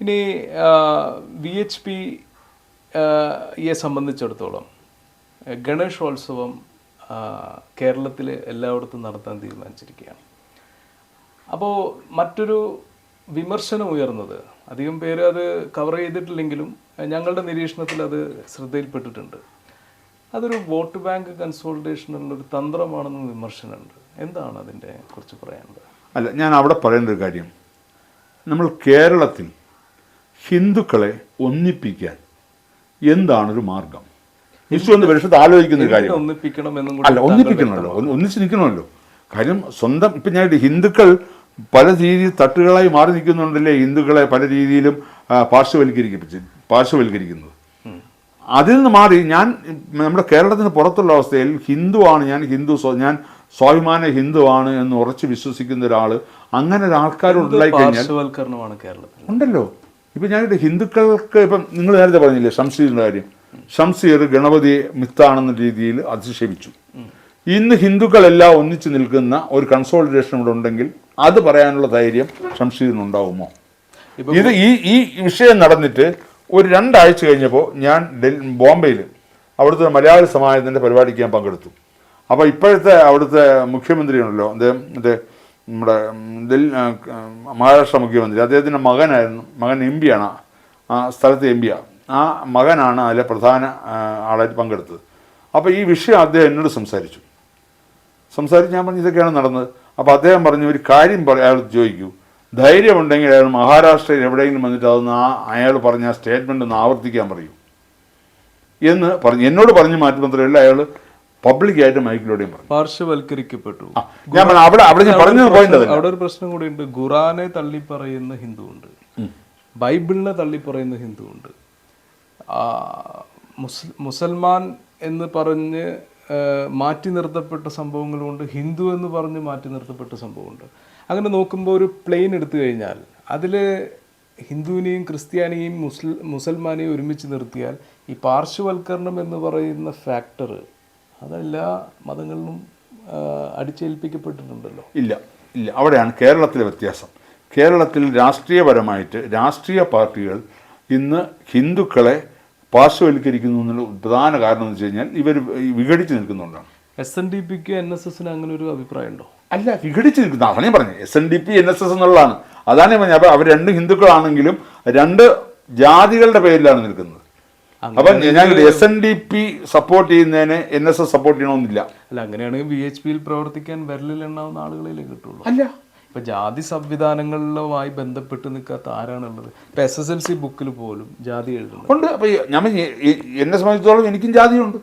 ഇനി V H P യെ സംബന്ധിച്ചിടത്തോളം ഗണേശോത്സവം കേരളത്തിൽ എല്ലായിടത്തും നടത്താൻ തീരുമാനിച്ചിരിക്കുകയാണ്. അപ്പോൾ മറ്റൊരു വിമർശനം ഉയർന്നത് അധികം പേര് അത് കവർ ചെയ്തിട്ടില്ലെങ്കിലും ഞങ്ങളുടെ നിരീക്ഷണത്തിൽ അത് ശ്രദ്ധയിൽപ്പെട്ടിട്ടുണ്ട്. അതൊരു വോട്ട് ബാങ്ക് കൺസോൾട്ടേഷനുള്ള ഒരു തന്ത്രമാണെന്ന് വിമർശനമുണ്ട്. എന്താണ് അതിന്റെ കുറിച്ച് പറയാനുള്ളത്? അല്ല ഞാൻ അവിടെ പറയേണ്ട ഒരു കാര്യം. നമ്മൾ കേരളത്തിൽ ഹിന്ദുക്കളെ ഒന്നിപ്പിക്കാൻ എന്താണൊരു മാർഗം? വിശ്വ എന്ന് പരിഷത്ത് ആലോചിക്കുന്ന ഒരു കാര്യം. അല്ല ഒന്നിപ്പിക്കണമല്ലോ. ഒന്ന് ഒന്നിച്ച് നിൽക്കണമല്ലോ. കാര്യം സ്വന്തം ഇപ്പം ഞാൻ ഹിന്ദുക്കൾ പല രീതിയിൽ തട്ടുകളായി മാറി നിൽക്കുന്നുണ്ടല്ലേ ഹിന്ദുക്കളെ പല രീതിയിലും ആ, പാർശ്വവൽക്കരിക്കപ്പിച്ച് പാർശ്വവൽക്കരിക്കുന്നത്. അതിൽ നിന്ന് മാറി ഞാൻ നമ്മുടെ കേരളത്തിന് പുറത്തുള്ള അവസ്ഥയിൽ ഹിന്ദുവാണ് ഞാൻ ഹിന്ദു ഞാൻ സ്വാഭിമാന ഹിന്ദുവാണ് എന്ന് ഉറച്ചു വിശ്വസിക്കുന്ന ഒരാൾ അങ്ങനെ ഒരാൾക്കാരുണ്ടായി കഴിഞ്ഞാൽ ഉണ്ടല്ലോ. ഇപ്പം ഞാനിത് ഹിന്ദുക്കൾക്ക് ഇപ്പം നിങ്ങൾ നേരത്തെ പറഞ്ഞില്ലേ ഷംസീറിന്റെ കാര്യം. ഷംസീർ ഗണപതി മിത്താണെന്ന രീതിയിൽ അധിക്ഷേപിച്ചു. ഇന്ന് ഹിന്ദുക്കളെല്ലാം ഒന്നിച്ചു നിൽക്കുന്ന ഒരു കൺസോളിഡേഷൻ ഇവിടെ ഉണ്ടെങ്കിൽ അത് പറയാനുള്ള ധൈര്യം ഷംസീറിനുണ്ടാവുമോ ഇത് ഈ ഈ വിഷയം നടന്നിട്ട് ഒരു രണ്ടാഴ്ച കഴിഞ്ഞപ്പോൾ ഞാൻ ഡൽഹി ബോംബെയിൽ അവിടുത്തെ മലയാളി സമാജത്തിന്റെ പരിപാടിക്ക് ഞാൻ പങ്കെടുത്തു. അപ്പോൾ ഇപ്പോഴത്തെ അവിടുത്തെ മുഖ്യമന്ത്രി ഉണ്ടല്ലോ അദ്ദേഹം മറ്റേ നമ്മുടെ മഹാരാഷ്ട്ര മുഖ്യമന്ത്രി. അദ്ദേഹത്തിന്റെ മകനായിരുന്നു മകൻ എം പിയാണ് ആ സ്ഥലത്ത് എം പിയാണ് ആ മകനാണ് അതിലെ പ്രധാന ആളായിട്ട് പങ്കെടുത്തത്. അപ്പോൾ ഈ വിഷയം അദ്ദേഹം എന്നോട് സംസാരിച്ചു. സംസാരിച്ച് ഞാൻ പറഞ്ഞു ഇതൊക്കെയാണ് നടന്നത്. അപ്പോൾ അദ്ദേഹം പറഞ്ഞു ഒരു കാര്യം പറ അയാൾ ചോദിക്കൂ. ധൈര്യമുണ്ടെങ്കിൽ അയാൾ മഹാരാഷ്ട്രയിൽ എവിടെയെങ്കിലും വന്നിട്ട് അതൊന്ന് ആ അയാൾ പറഞ്ഞ ആ സ്റ്റേറ്റ്മെന്റ് ഒന്ന് ആവർത്തിക്കാൻ പറയൂ. എന്ന് പറഞ്ഞു എന്നോട് പറഞ്ഞു മാറ്റി മാത്രമല്ല അയാൾ പബ്ലിക്കായിട്ട് മൈക്കിലൂടെയും പറഞ്ഞു. പാർശ്വവൽക്കരിക്കപ്പെട്ടു. ഞാൻ അവിടെ അവിടെ പറഞ്ഞത് അവിടെ ഒരു പോയിന്റ് പ്രശ്നം- അവിടെ ഒരു പ്രശ്നം കൂടി ഉണ്ട് ഖുറാനെ തള്ളി പറയുന്ന ഹിന്ദു ഉണ്ട് ബൈബിളിനെ തള്ളി പറയുന്ന ഹിന്ദു ഉണ്ട് മുസ് മുസൽമാൻ എന്ന് പറഞ്ഞ് മാറ്റി നിർത്തപ്പെട്ട സംഭവങ്ങളുണ്ട് ഹിന്ദു എന്ന് പറഞ്ഞ് മാറ്റി നിർത്തപ്പെട്ട സംഭവമുണ്ട്. അങ്ങനെ നോക്കുമ്പോൾ ഒരു പ്ലെയിൻ എടുത്തു കഴിഞ്ഞാൽ അതിൽ ഹിന്ദുവിനെയും ക്രിസ്ത്യാനിയെയും മുസ്ലിം മുസൽമാനെയും ഒരുമിച്ച് നിർത്തിയാൽ ഈ പാർശ്വവൽക്കരണം എന്ന് പറയുന്ന ഫാക്ടർ അതെല്ലാ മതങ്ങളിലും അടിച്ചേൽപ്പിക്കപ്പെട്ടിട്ടുണ്ടല്ലോ. ഇല്ല ഇല്ല. അവിടെയാണ് കേരളത്തിലെ വ്യത്യാസം. കേരളത്തിൽ രാഷ്ട്രീയപരമായിട്ട് രാഷ്ട്രീയ പാർട്ടികൾ ഇന്ന് ഹിന്ദുക്കളെ പാർശ്വവൽക്കരിക്കുന്നു എന്നുള്ള പ്രധാന കാരണം എന്ന് വെച്ച് കഴിഞ്ഞാൽ ഇവർ വിഘടിച്ച് നിൽക്കുന്നുണ്ടാണ്. എസ് എൻ ഡി പിക്ക് എൻ എസ് എസിന് അങ്ങനെ ഒരു അഭിപ്രായം ഉണ്ടോ അല്ല വിഘടിച്ച് നിൽക്കുന്ന. അതാണ് ഞാൻ പറഞ്ഞത് S N D P N S S എന്നുള്ളതാണ്. അതാണ് ഞാൻ പറഞ്ഞത് അപ്പോൾ അവർ രണ്ട് ഹിന്ദുക്കളാണെങ്കിലും രണ്ട് ജാതികളുടെ പേരിലാണ് നിൽക്കുന്നത്. അപ്പം ഞാൻ S N D P support ചെയ്യുന്നതിന് എൻ എസ് എസ് സപ്പോർട്ട് ചെയ്യണമെന്നില്ല. അല്ല അങ്ങനെയാണെങ്കിൽ ബി എച്ച് പിയിൽ പ്രവർത്തിക്കാൻ വിരലിൽ എണ്ണാവുന്ന ആളുകളിലേ കിട്ടുള്ളൂ. അല്ല. ഇപ്പൊ ജാതി സംവിധാനങ്ങളിലുമായി ബന്ധപ്പെട്ട് നിൽക്കാത്ത ആരാണുള്ളത്? ഇപ്പൊ എസ് എസ് എൽ സി ബുക്കിൽ പോലും ജാതി എഴുതുന്നുണ്ട് അപ്പോൾ ഞാൻ എന്നെ സംബന്ധിച്ചിടത്തോളം എനിക്കും ജാതിയുണ്ട്.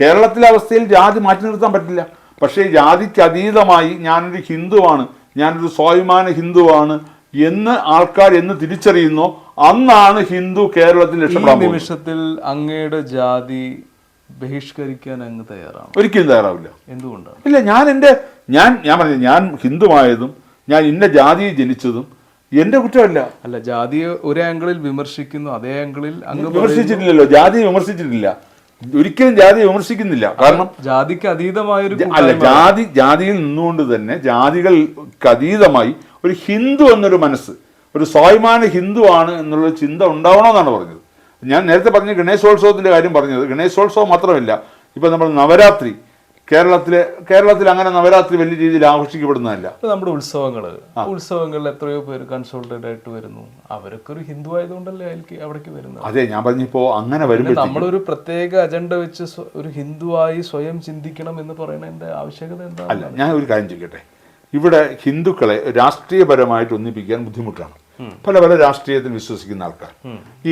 കേരളത്തിലെ അവസ്ഥയിൽ ജാതി മാറ്റി നിർത്താൻ പറ്റില്ല. പക്ഷേ ജാതിക്ക് അതീതമായി ഞാനൊരു ഹിന്ദുവാണ്. ഞാനൊരു സ്വാഭിമാന ഹിന്ദുവാണ്. എന്ന് ആൾക്കാർ എന്ന് തിരിച്ചറിയുന്നോ. അന്നാണ് ഹിന്ദു കേരളത്തിൽ രക്ഷപ്പെടാൻ നിമിഷത്തിൽ അങ്ങയുടെ ജാതി ബഹിഷ്കരിക്കാൻ അങ്ങ് തയ്യാറാണ്? ഒരിക്കലും തയ്യാറാവില്ല. എന്തുകൊണ്ടാണ്? ഇല്ല ഞാൻ എന്റെ ഞാൻ ഞാൻ പറഞ്ഞു ഞാൻ ഹിന്ദുവായതും ഞാൻ ഇന്ന ജാതിയിൽ ജനിച്ചതും എന്റെ കുറ്റമല്ല. അല്ല ജാതിയെ ഒരു ആംഗിളിൽ വിമർശിക്കുന്നു അതേ ആംഗിളിൽ അങ്ങ് വിമർശിച്ചിട്ടില്ലല്ലോ ജാതിയെ വിമർശിച്ചിട്ടില്ല. ഒരിക്കലും ജാതിയെ വിമർശിക്കുന്നില്ല. കാരണം ജാതിക്ക് അതീതമായൊരു അല്ല ജാതി ജാതിയിൽ നിന്നുകൊണ്ട് തന്നെ ജാതികൾക്ക് അതീതമായി ഒരു ഹിന്ദു എന്നൊരു മനസ്സ് ഒരു സ്വാഭിമാന ഹിന്ദു ആണ് എന്നുള്ള ചിന്ത ഉണ്ടാവണമെന്നാണ് പറഞ്ഞത്. ഞാൻ നേരത്തെ പറഞ്ഞ ഗണേശോത്സവത്തിന്റെ കാര്യം പറഞ്ഞത്. ഗണേശോത്സവം മാത്രമല്ല ഇപ്പൊ നമ്മൾ നവരാത്രി കേരളത്തിലെ കേരളത്തിൽ അങ്ങനെ നവരാത്രി വലിയ രീതിയിൽ ആഘോഷിക്കപ്പെടുന്നതല്ല. നമ്മുടെ ഉത്സവങ്ങൾ ഉത്സവങ്ങളിൽ എത്രയോ പേര് കൺസോൾട്ടഡ് ആയിട്ട് വരുന്നു. അവരൊക്കെ ഒരു ഹിന്ദു ആയതുകൊണ്ടല്ലേ അയാൾക്ക് അവിടേക്ക് വരുന്നത്? അതെ ഞാൻ പറഞ്ഞപ്പോ അങ്ങനെ വരുമ്പോൾ നമ്മളൊരു പ്രത്യേക അജണ്ട വെച്ച് ഒരു ഹിന്ദുവായി സ്വയം ചിന്തിക്കണം എന്ന് പറയുന്നതിന്റെ ആവശ്യകത എന്താ അല്ല ഞാൻ ഒരു കാര്യം ചോദിക്കട്ടെ? ഇവിടെ ഹിന്ദുക്കളെ രാഷ്ട്രീയപരമായിട്ട് ഒന്നിപ്പിക്കാൻ ബുദ്ധിമുട്ടാണ്. പല പല രാഷ്ട്രീയത്തിൽ വിശ്വസിക്കുന്ന ആൾക്കാർ.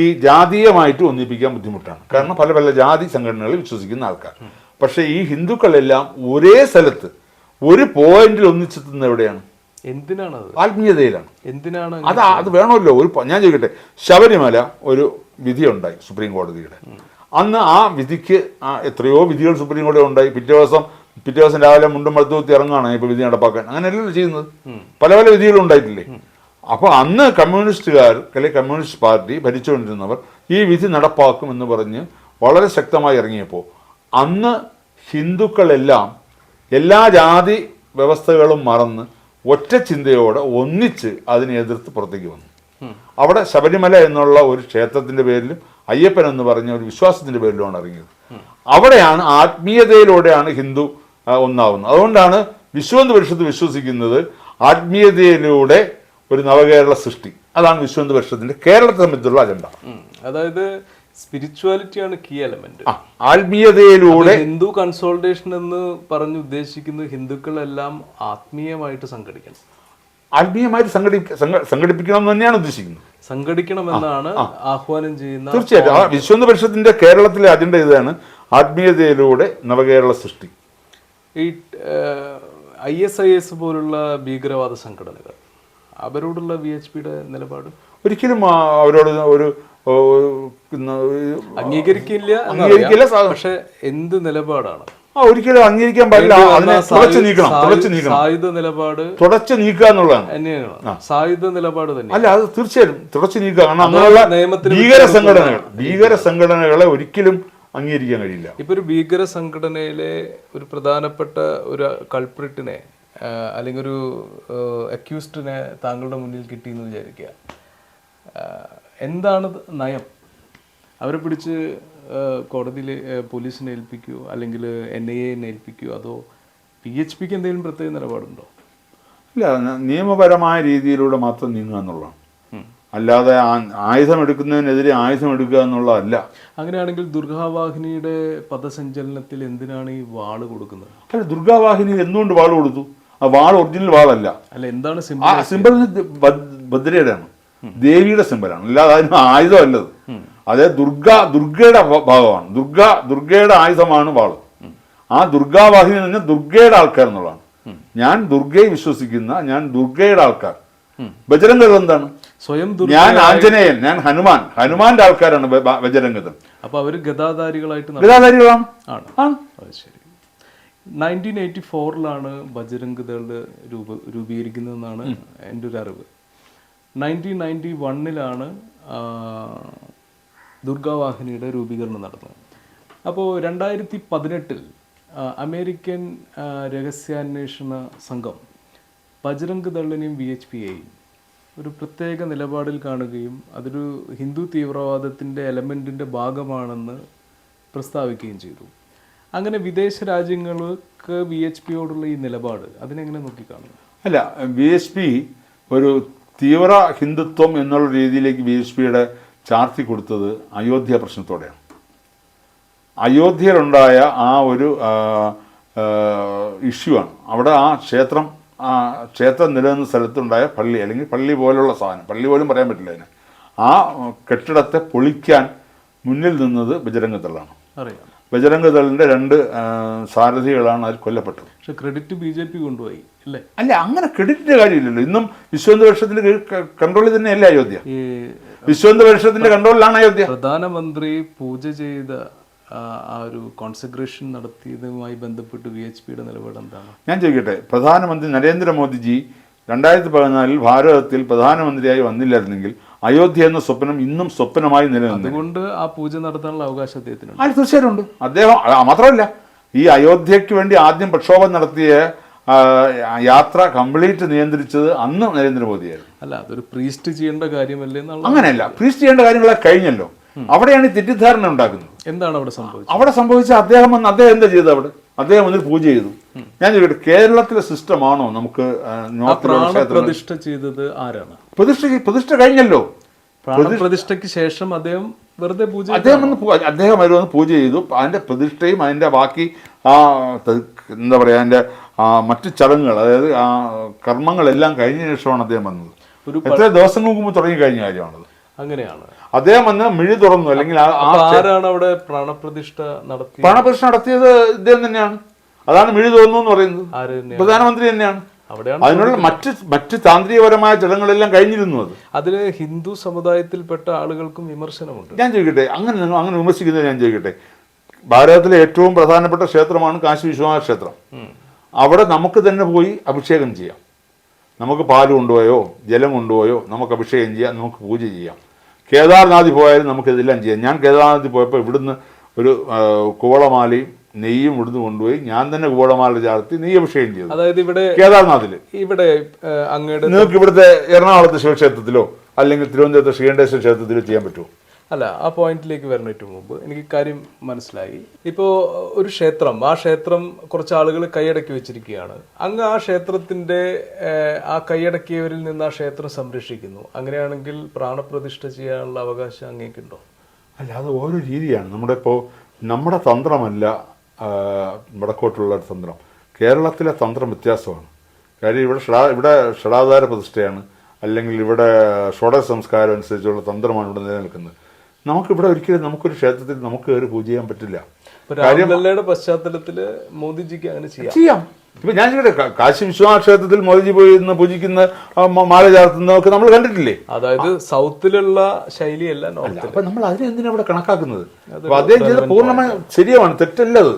ഈ ജാതീയമായിട്ട് ഒന്നിപ്പിക്കാൻ ബുദ്ധിമുട്ടാണ്. കാരണം പല പല ജാതി സംഘടനകളിൽ വിശ്വസിക്കുന്ന ആൾക്കാർ. പക്ഷേ ഈ ഹിന്ദുക്കളെല്ലാം ഒരേ സ്ഥലത്ത് ഒരു പോയിന്റിൽ ഒന്നിച്ചെത്തുന്നത് എവിടെയാണ്? എന്തിനാണ് ആത്മീയതയിലാണ്. എന്തിനാണ് അത് അത് വേണമല്ലോ. ഒരു ഞാൻ ചോദിക്കട്ടെ ശബരിമല ഒരു വിധിയുണ്ടായി സുപ്രീം കോടതിയുടെ. അന്ന് ആ വിധിക്ക് എത്രയോ വിധികൾ സുപ്രീം കോടതി ഉണ്ടായി. പിറ്റേ ദിവസം പിറ്റേ ദിവസം രാവിലെ മുണ്ടും മടുത്തൂത്തി ഇറങ്ങുകയാണ് ഇപ്പോൾ വിധി നടപ്പാക്കാൻ. അങ്ങനെയല്ലല്ലോ ചെയ്യുന്നത്. പല പല വിധികളും ഉണ്ടായിട്ടില്ലേ? അപ്പോൾ അന്ന് കമ്മ്യൂണിസ്റ്റുകാർ അല്ലെങ്കിൽ കമ്മ്യൂണിസ്റ്റ് പാർട്ടി ഭരിച്ചുകൊണ്ടിരുന്നവർ ഈ വിധി നടപ്പാക്കും എന്ന് പറഞ്ഞ് വളരെ ശക്തമായി ഇറങ്ങിയപ്പോൾ അന്ന് ഹിന്ദുക്കളെല്ലാം എല്ലാ ജാതി വ്യവസ്ഥകളും മറന്ന് ഒറ്റ ചിന്തയോടെ ഒന്നിച്ച് അതിനെ എതിർത്ത് പുറത്തേക്ക് വന്നു. അവിടെ ശബരിമല എന്നുള്ള ഒരു ക്ഷേത്രത്തിന്റെ പേരിലും അയ്യപ്പൻ എന്ന് പറഞ്ഞ ഒരു വിശ്വാസത്തിന്റെ പേരിലുമാണ് ഇറങ്ങിയത്. അവിടെയാണ് ആത്മീയതയിലൂടെയാണ് ഹിന്ദു ഒന്നാവുന്നത്. അതുകൊണ്ടാണ് വിശ്വന്ത് പരിഷത്ത് വിശ്വസിക്കുന്നത് ആത്മീയതയിലൂടെ ഒരു നവകേരള സൃഷ്ടി. അതാണ് വിശ്വന്ത് പരിഷത്തിന്റെ കേരളത്തെ സംബന്ധിച്ചുള്ള അജണ്ട. അതായത് സ്പിരിച്വാലിറ്റിയാണ് കീ എലമെന്റ് ആത്മീയതയിലൂടെ ഹിന്ദു കൺസോൾട്ടേഷൻ എന്ന് പറഞ്ഞ് ഉദ്ദേശിക്കുന്ന ഹിന്ദുക്കളെല്ലാം ആത്മീയമായിട്ട് സംഘടിക്കണം. ആത്മീയമായിട്ട് സംഘടി സംഘടിപ്പിക്കണം എന്ന് തന്നെയാണ് ഉദ്ദേശിക്കുന്നത്. സംഘടിക്കണമെന്നാണ് ആഹ്വാനം ചെയ്യുന്ന തീർച്ചയായിട്ടും. വിശ്വന്ത് പരിഷത്തിന്റെ കേരളത്തിലെ അജണ്ട ഇതാണ് ആത്മീയതയിലൂടെ നവകേരള സൃഷ്ടി. ഈ ഐ എസ് ഐ എസ് പോലുള്ള ഭീകരവാദ സംഘടനകൾ അവരോടുള്ള വി എച്ച് പിയുടെ നിലപാട്? ഒരിക്കലും അവരോട് ഒരു അംഗീകരിക്കില്ല അംഗീകരിക്കില്ല, പക്ഷെ എന്ത് നിലപാടാണ്? ആ ഒരിക്കലും അംഗീകരിക്കാൻ പാടില്ല. അതിനെ തുടച്ചു നീക്കണം തുടച്ചു നീക്കണം. സായുധ നിലപാട് തുടച്ചു നീക്കുക എന്നുള്ളതാണ്. തന്നെയാണ്. സായുധ നിലപാട് തന്നെ അല്ല അത് തീർച്ചയായും തുടച്ചു നീക്കുക കാരണം അങ്ങനെയുള്ള ഭീകര സംഘടനകൾ. ഭീകര സംഘടനകളെ ഒരിക്കലും അംഗീകരിക്കാൻ കഴിയില്ല. ഇപ്പൊ ഒരു ഭീകര സംഘടനയിലെ ഒരു പ്രധാനപ്പെട്ട ഒരു കൾപ്രിട്ടിനെ അല്ലെങ്കിൽ ഒരു അക്യൂസ്ഡിനെ താങ്കളുടെ മുന്നിൽ കിട്ടിയെന്ന് വിചാരിക്കുക. എന്താണ് നയം? അവരെ പിടിച്ച് കോടതിയിൽ പോലീസിനെ ഏൽപ്പിക്കുമോ അല്ലെങ്കിൽ എൻ ഐ എനെ ഏൽപ്പിക്കുമോ അതോ പി എച്ച് പിക്ക് എന്തെങ്കിലും പ്രത്യേക നിലപാടുണ്ടോ? ഇല്ല നിയമപരമായ രീതിയിലൂടെ മാത്രം നീങ്ങുക എന്നുള്ളതാണ്. അല്ലാതെ ആയുധം എടുക്കുന്നതിനെതിരെ ആയുധം എടുക്കുക എന്നുള്ളതല്ല. അങ്ങനെയാണെങ്കിൽ ദുർഗാവാഹിനിയുടെ പദസഞ്ചലനത്തിൽ എന്തിനാണ് ഈ വാൾ കൊടുക്കുന്നത്? അല്ല ദുർഗാവാഹിനി എന്തുകൊണ്ട് വാൾ കൊടുത്തു? ആ വാൾ ഒറിജിനൽ വാളല്ല. അല്ല എന്താണ് സിംബൽ ഭദ്രയുടെയാണ്. ദേവിയുടെ സിമ്പലാണ്. അല്ലാതെ അതിന് ആയുധമല്ലത്. അതെ ദുർഗ ദുർഗയുടെ ഭാഗമാണ്. ദുർഗ ദുർഗയുടെ ആയുധമാണ് വാൾ. ആ ദുർഗാവാഹിനി എന്ന് പറഞ്ഞാൽ ദുർഗയുടെ ആൾക്കാർ എന്നുള്ളതാണ്. ഞാൻ ദുർഗയെ വിശ്വസിക്കുന്ന ഞാൻ ദുർഗയുടെ ആൾക്കാർ. ബജരംഗത എന്താണ്? സ്വയം ഞാൻ ആഞ്ജനേയൻ ഞാൻ ഹനുമാൻ. ഹനുമാന്റെ ആൾക്കാരാണ് ബ- ബ- ബജരംഗദൾ. അപ്പൊ അവർ ഗതാധാരികളായിട്ട് ഗതാധാരികളാണ് ാണ് ബജരംഗതകളുടെ അത് ശരി. നയന്റീൻ എയ്റ്റി ഫോറിലാണ് ബജരംഗ് രൂപ രൂപീകരിക്കുന്നതെന്നാണ് എന്റെ ഒരു അറിവ്. നയന്റീൻ നയന്റി വണ്ണിലാണ് ദുർഗാവാഹിനിയുടെ രൂപീകരണം നടന്നത്. അപ്പോൾ രണ്ടായിരത്തി പതിനെട്ടിൽ അമേരിക്കൻ രഹസ്യാന്വേഷണ സംഘം ബജരംഗ് ദളിനെയും വി എച്ച് പി പിയെയും ഒരു പ്രത്യേക നിലപാടിൽ കാണുകയും അതൊരു ഹിന്ദു തീവ്രവാദത്തിന്റെ എലമെന്റിന്റെ ഭാഗമാണെന്ന് പ്രസ്താവിക്കുകയും ചെയ്തു. അങ്ങനെ വിദേശ രാജ്യങ്ങൾക്ക് വി എച്ച് പിയോടുള്ള ഈ നിലപാട് അതിനെങ്ങനെ നോക്കിക്കാണുക അല്ല വി എച്ച് പി ഒരു തീവ്ര ഹിന്ദുത്വം എന്നുള്ള രീതിയിലേക്ക് ബി എസ് പിയുടെ ചാർത്തി കൊടുത്തത് അയോധ്യ പ്രശ്നത്തോടെയാണ്. അയോധ്യയിലുണ്ടായ ആ ഒരു ഇഷ്യൂ ആണ്. അവിടെ ആ ക്ഷേത്രം ആ ക്ഷേത്രം നിലനിന്ന സ്ഥലത്തുണ്ടായ പള്ളി അല്ലെങ്കിൽ പള്ളി പോലുള്ള സാധനം പള്ളി പോലും പറയാൻ പറ്റില്ല അതിന്. ആ കെട്ടിടത്തെ പൊളിക്കാൻ മുന്നിൽ നിന്നത് അറിയാം. ബജരംഗദളിന്റെ രണ്ട് ആ, സാരഥികളാണ് അതിൽ കൊല്ലപ്പെട്ടത്. പക്ഷെ ക്രെഡിറ്റ് ബി ജെ പി കൊണ്ടുപോയി അല്ലേ? അല്ല അങ്ങനെ ക്രെഡിറ്റിന്റെ കാര്യമില്ലല്ലോ. ഇന്നും വിശ്വന്ത കൺട്രോളിൽ തന്നെയല്ലേ അയോധ്യ? വിശ്വന്ത കൺട്രോളിലാണ് അയോധ്യ. പ്രധാനമന്ത്രി പൂജ ചെയ്ത ആ, ആ ഒരു കോൺസെൻട്രേഷൻ നടത്തിയതുമായി ബന്ധപ്പെട്ട് വി എച്ച് പിയുടെ നിലപാട് എന്താണ്? ഞാൻ ചോദിക്കട്ടെ പ്രധാനമന്ത്രി നരേന്ദ്രമോദിജി രണ്ടായിരത്തി പതിനാലിൽ ഭാരതത്തിൽ പ്രധാനമന്ത്രിയായി വന്നില്ലായിരുന്നെങ്കിൽ അയോധ്യ എന്ന സ്വപ്നം ഇന്നും സ്വപ്നമായി നിലനിന്നു അതുകൊണ്ട് ആ പൂജ നടത്താനുള്ള അവകാശം അദ്ദേഹത്തിനുണ്ട്. അത് തീർച്ചയായിട്ടും ഉണ്ട്. അദ്ദേഹം മാത്രമല്ല ഈ അയോധ്യയ്ക്ക് വേണ്ടി ആദ്യം പ്രക്ഷോഭം നടത്തിയ യാത്ര കംപ്ലീറ്റ് നിയന്ത്രിച്ചത് അന്ന് നരേന്ദ്രമോദിയായിരുന്നു. അല്ല അതൊരു പ്രീസ്റ്റ് ചെയ്യേണ്ട കാര്യമല്ലേ അങ്ങനെയല്ല പ്രീസ്റ്റ് ചെയ്യേണ്ട കാര്യങ്ങളൊക്കെ കഴിഞ്ഞല്ലോ. അവിടെയാണ് ഈ തെറ്റിദ്ധാരണ ഉണ്ടാക്കുന്നത്. എന്താണ് അവിടെ സംഭവിച്ചത്? അവിടെ സംഭവിച്ച അദ്ദേഹം വന്ന് അദ്ദേഹം എന്താ ചെയ്തത് അവിടെ? അദ്ദേഹം വന്നിട്ട് പൂജ ചെയ്തു ഞാൻ ചോദിക്കട്ടെ കേരളത്തിലെ സിസ്റ്റമാണോ നമുക്ക് പ്രതിഷ്ഠ ചെയ്തത് ആരാണ്? പ്രതിഷ്ഠ പ്രതിഷ്ഠ കഴിഞ്ഞല്ലോ. പ്രതിഷ്ഠയ്ക്ക് ശേഷം അദ്ദേഹം വെറുതെ പൂജ? അദ്ദേഹം വന്ന് അദ്ദേഹം അതിൽ വന്ന് പൂജ ചെയ്തു. അതിന്റെ പ്രതിഷ്ഠയും അതിന്റെ ബാക്കി ആ എന്താ പറയാ അതിന്റെ ആ മറ്റു ചടങ്ങുകൾ അതായത് ആ കർമ്മങ്ങളെല്ലാം കഴിഞ്ഞ ശേഷമാണ് അദ്ദേഹം വന്നത്. ഒരു എത്ര ദിവസങ്ങൾക്ക് മുമ്പ് തുടങ്ങി കഴിഞ്ഞ കാര്യമാണത്? അങ്ങനെയാണ്. അദ്ദേഹം വന്ന് മിഴി തുറന്നു അല്ലെങ്കിൽ ആരാണ് അവിടെ പ്രാണപ്രതിഷ്ഠ നടത്തി പ്രാണപ്രതിഷ്ഠ നടത്തിയത് ഇദ്ദേഹം തന്നെയാണ്. അതാണ് മിഴി തുറന്നു എന്ന് പറയുന്നത്. പ്രധാനമന്ത്രി തന്നെയാണ്. അവിടെയാണ് അതിനുള്ള മറ്റ് മറ്റ് താന്ത്രികപരമായ ചടങ്ങുകളെല്ലാം കഴിഞ്ഞിരുന്നു അത്. അതിൽ ഹിന്ദു സമുദായത്തിൽപ്പെട്ട ആളുകൾക്കും വിമർശനമുണ്ട്. ഞാൻ ചോദിക്കട്ടെ അങ്ങനെ അങ്ങനെ വിമർശിക്കുന്നത് ഞാൻ ചോദിക്കട്ടെ. ഭാരതത്തിലെ ഏറ്റവും പ്രധാനപ്പെട്ട ക്ഷേത്രമാണ് കാശി വിശ്വനാഥ ക്ഷേത്രം. അവിടെ നമുക്ക് തന്നെ പോയി അഭിഷേകം ചെയ്യാം. നമുക്ക് പാൽ കൊണ്ടുപോയോ ജലം കൊണ്ടുപോയോ നമുക്ക് അഭിഷേകം ചെയ്യാം നമുക്ക് പൂജ ചെയ്യാം. കേദാർനാഥിൽ പോയാലും നമുക്കിതെല്ലാം ചെയ്യാം. ഞാൻ കേദാർനാഥിൽ പോയപ്പോൾ ഇവിടുന്ന് ഒരു കുവളമാലയും നെയ്യും ഇവിടുന്ന് കൊണ്ടുപോയി ഞാൻ തന്നെ കുവളമാല ചാർത്തി നെയ്യ് അഭിഷേകം ചെയ്തു. അതായത് ഇവിടെ കേദാർനാഥിൽ ഇവിടെ അങ്ങയുടെ നിങ്ങൾക്ക് ഇവിടുത്തെ എറണാകുളത്തെ ശിവക്ഷേത്രത്തിലോ അല്ലെങ്കിൽ തിരുവനന്തപുരത്ത് ശ്രീകണ്ഠേശ്വര ക്ഷേത്രത്തിലോ ചെയ്യാൻ പറ്റുമോ? അല്ല ആ പോയിന്റിലേക്ക് വരുന്നതിന് മുമ്പ് എനിക്ക് കാര്യം മനസ്സിലായി. ഇപ്പോൾ ഒരു ക്ഷേത്രം ആ ക്ഷേത്രം കുറച്ച് ആളുകൾ കൈയടക്കി വെച്ചിരിക്കുകയാണ്. അങ്ങ് ആ ക്ഷേത്രത്തിന്റെ ആ കൈയടക്കിയവരിൽ നിന്ന് ആ ക്ഷേത്രം സംരക്ഷിക്കുന്നു. അങ്ങനെയാണെങ്കിൽ പ്രാണപ്രതിഷ്ഠ ചെയ്യാനുള്ള അവകാശം അങ്ങേക്കുണ്ടോ അല്ല അത് ഓരോ രീതിയാണ്. നമ്മുടെ ഇപ്പോൾ നമ്മുടെ തന്ത്രമല്ല വടക്കോട്ടുള്ള തന്ത്രം. കേരളത്തിലെ തന്ത്രം വ്യത്യാസമാണ്. കാര്യം ഇവിടെ ഷടാ ഇവിടെ ഷടാധാര പ്രതിഷ്ഠയാണ്. അല്ലെങ്കിൽ ഇവിടെ ഷോഡ സംസ്കാരം അനുസരിച്ചുള്ള തന്ത്രമാണ് ഇവിടെ നിലനിൽക്കുന്നത്. നമുക്കിവിടെ ഒരിക്കലും നമുക്കൊരു ക്ഷേത്രത്തിൽ നമുക്ക് കയറി പൂജ ചെയ്യാൻ പറ്റില്ല. രാമലല്ലയുടെ പശ്ചാത്തലത്തിൽ മോദിജിക്ക് അങ്ങനെ ചെയ്യാം. ചെയ്യാം. ഇപ്പൊ ഞാൻ ചോദിക്കട്ടെ കാശി വിശ്വനാഥ ക്ഷേത്രത്തിൽ മോദിജി പോയി പൂജിക്കുന്ന മാല ചാർത്തുന്നതൊക്കെ നമ്മൾ കണ്ടിട്ടില്ലേ? അതായത് സൗത്തിലുള്ള ശൈലിയല്ല അപ്പൊ നമ്മൾ അതിനെ ഇവിടെ കണക്കാക്കുന്നത്? അപ്പൊ അദ്ദേഹം ചെയ്ത പൂർണമായി ശരിയാണ് തെറ്റല്ല അത്.